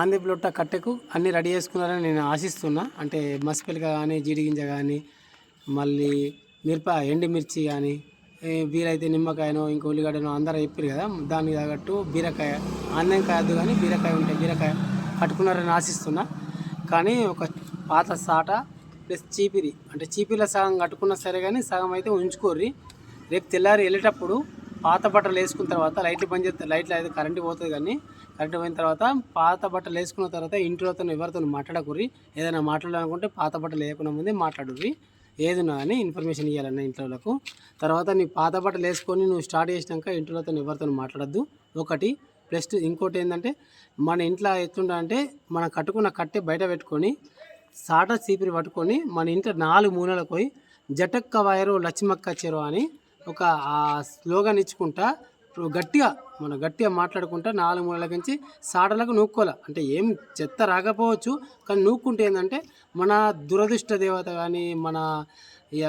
ఆంధ్రప్రొట్ట కట్టెకు అన్నీ రెడీ చేసుకున్నారని నేను ఆశిస్తున్నా. అంటే మసిపిలిక కానీ జీడిగింజ కానీ మళ్ళీ మిరప ఎండుమిర్చి కానీ వీలైతే నిమ్మకాయనో ఇంకో ఉల్లిగడ్డనో అందరూ చెప్పారు కదా దానికి తగ్గట్టు బీరకాయ ఆన్యం కాయద్దు కానీ బీరకాయ ఉంటే బీరకాయ కట్టుకున్నారని ఆశిస్తున్నా. కానీ ఒక పాత సాట ప్లస్ చీపిరి అంటే చీపిరిలో సగం కట్టుకున్నా సరే కానీ సగం అయితే ఉంచుకోర్రి. రేపు తెల్లారి వెళ్ళేటప్పుడు పాత బట్టలు వేసుకున్న తర్వాత లైట్లు బంద్ చేస్తే లైట్లు అయితే కరెంట్ పోతుంది కానీ కరెంటు పోయిన తర్వాత పాత బట్టలు వేసుకున్న తర్వాత ఇంట్లోతో ఎవరితో మాట్లాడకుర్రి ఏదైనా మాట్లాడాలనుకుంటే పాత బట్టలు వేయకుండా ముందే మాట్లాడుర్రి. ఏదున్నా కానీ ఇన్ఫర్మేషన్ ఇవ్వాలన్న ఇంట్లోలకు తర్వాత నీ పాత బట్టలు వేసుకొని నువ్వు స్టార్ట్ చేసినాక ఇంట్లోతో ఎవరితో మాట్లాడద్దు. ఒకటి. ప్లస్ ఇంకోటి ఏంటంటే మన ఇంట్లో ఎత్తుండంటే మనం కట్టుకున్న కట్టె బయట పెట్టుకొని సాట చీపిరి పట్టుకొని మన ఇంట్లో నాలుగు మూలలకు పోయి జటక్క వైరు లక్ష్మక్క చెరువు అని ఒక ఆ స్లోగన్ ఇచ్చుకుంటా గట్టిగా మనం గట్టిగా మాట్లాడుకుంటా నాలుగు మూలల నుంచి సాటలకు నూక్కోవాలి? అంటే ఏం చెత్త రాకపోవచ్చు కానీ నూక్కుంటే ఏంటంటే మన దురదృష్ట దేవత కానీ మన ఇక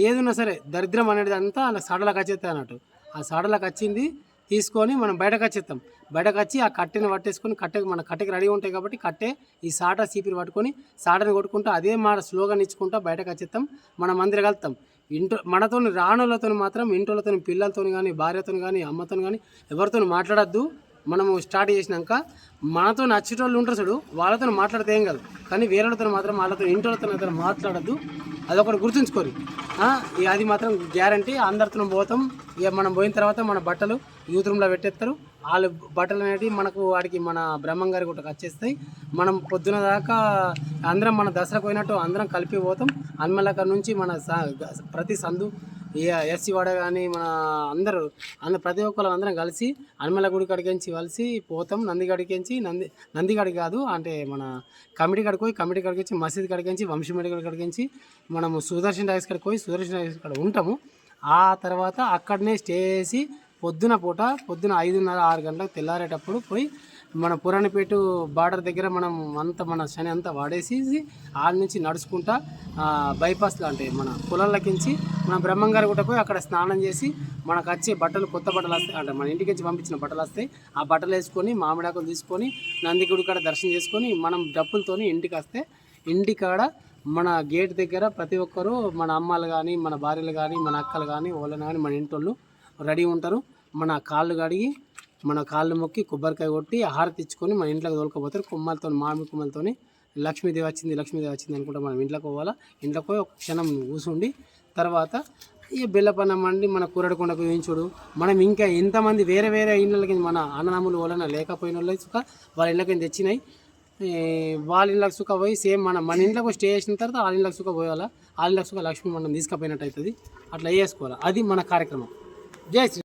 ఏదున్నా సరే దరిద్రం అనేది అంతా అలా సాడలకు వచ్చేస్తాయి అన్నట్టు. ఆ సాడలకు వచ్చింది తీసుకొని మనం బయటకు వచ్చేస్తాం. బయటకు వచ్చి ఆ కట్టెని పట్టేసుకొని కట్టె మన కట్టెకి రెడీ ఉంటాయి కాబట్టి కట్టె ఈ సాట సీపీలు పట్టుకొని సాటని కొట్టుకుంటూ అదే మాట స్లోగన్ ఇచ్చుకుంటూ బయటకు వచ్చేస్తాం మనం అందరు కలుతాం ఇంట్లో మనతో రానులతో మాత్రం ఇంట్లోతో పిల్లలతో కానీ భార్యతో కానీ అమ్మతో కానీ ఎవరితో మాట్లాడద్దు. మనము స్టార్ట్ చేసినాక మనతో నచ్చేటోళ్ళు ఉంటారు చూడు వాళ్ళతో మాట్లాడితే ఏం కాదు. కానీ వేరేతో మాత్రం వాళ్ళతో ఇంటోళ్ళతో అయితే మాట్లాడద్దు. అదొకటి గుర్తుంచుకోరు. అది మాత్రం గ్యారంటీ. అందరితో పోతాం. ఇక మనం పోయిన తర్వాత మన బట్టలు యూత్ రూమ్లో పెట్టేస్తారు. వాళ్ళు బట్టలు అనేవి మనకు వాడికి మన బ్రహ్మం గారి గుట్టకు వచ్చేస్తాయి. మనం పొద్దున దాకా అందరం మన దసరాకు పోయినట్టు అందరం కలిపి పోతాం. అన్మలక నుంచి మన స- ప్రతి సందు ఎస్సీ వాడ కానీ మన అందరూ అందరు ప్రతి ఒక్కరు అందరం కలిసి అన్మల గుడి కడిగించి కలిసి పోతాం. నంది కడిగించి నంది నంది కడి కాదు అంటే మన కమిటీ కాడికి పోయి కమిటీ కడిగించి మసీద్ కడిగించి వంశీ మెడికల్ కడిగించి మనము సుదర్శన్ రైస్ కాడికి పోయి సుదర్శన్ రైస్ కాడ ఉంటాము. ఆ తర్వాత అక్కడనే స్టే చేసి పొద్దున పూట పొద్దున ఐదున్నర ఆరు గంటలకు తెల్లారేటప్పుడు పోయి మన పురాణపేట బార్డర్ దగ్గర మనం అంత మన శని అంతా వాడేసి ఆడ నుంచి నడుచుకుంటా బైపాస్ లాంటివి మన పొలంలోకించి మన బ్రహ్మంగారి కూడా పోయి అక్కడ స్నానం చేసి మనకు వచ్చే బట్టలు కొత్త బట్టలు వస్తాయి అంటే మన ఇంటికి నుంచి పంపించిన బట్టలు వస్తాయి. ఆ బట్టలు వేసుకొని మామిడాకులు తీసుకొని నందిగుడి కాడ దర్శనం చేసుకొని మనం డప్పులతోని ఇంటికి వస్తే ఇంటికాడ మన గేట్ దగ్గర ప్రతి ఒక్కరూ మన అమ్మాలు కానీ మన భార్యలు కానీ మన అక్కలు కానీ వాళ్ళని కానీ మన ఇంటోళ్ళు రెడీ ఉంటారు. మన కాళ్ళు కడిగి మన కాళ్ళు మొక్కి కొబ్బరికాయ కొట్టి హారతి ఇచ్చుకొని మన ఇంట్లోకి తోలుకపోతారు. కొమ్మలతో మామిడి కొమ్మలతోని. లక్ష్మీదేవి వచ్చింది లక్ష్మీదేవి వచ్చింది అనుకుంటే మనం ఇంట్లోకి పోవాలా? ఇంట్లోకి పోయి ఒక క్షణం కూసుండి తర్వాత ఈ బెల్లపన్నం అండి మన కూరడకొండకు వేయించుడు మనం ఇంకా ఎంతమంది వేరే వేరే ఇళ్ళకి మన అన్నదమ్ములు వలన లేకపోయిన వాళ్ళు వాళ్ళ ఇళ్ళకి తెచ్చినాయి. వాళ్ళ ఇళ్ళకి సుఖ పోయి సేమ్ మన మన ఇంట్లోకి స్టే చేసిన తర్వాత వాళ్ళ ఇళ్ళకి సుఖ పోవాలా? వాళ్ళ ఇళ్ళకి సుఖ లక్ష్మీ మనం తీసుకుపోయినట్టు అవుతుంది. అట్లా వేసుకోవాలి అది మన కార్యక్రమం. జై శ్రీ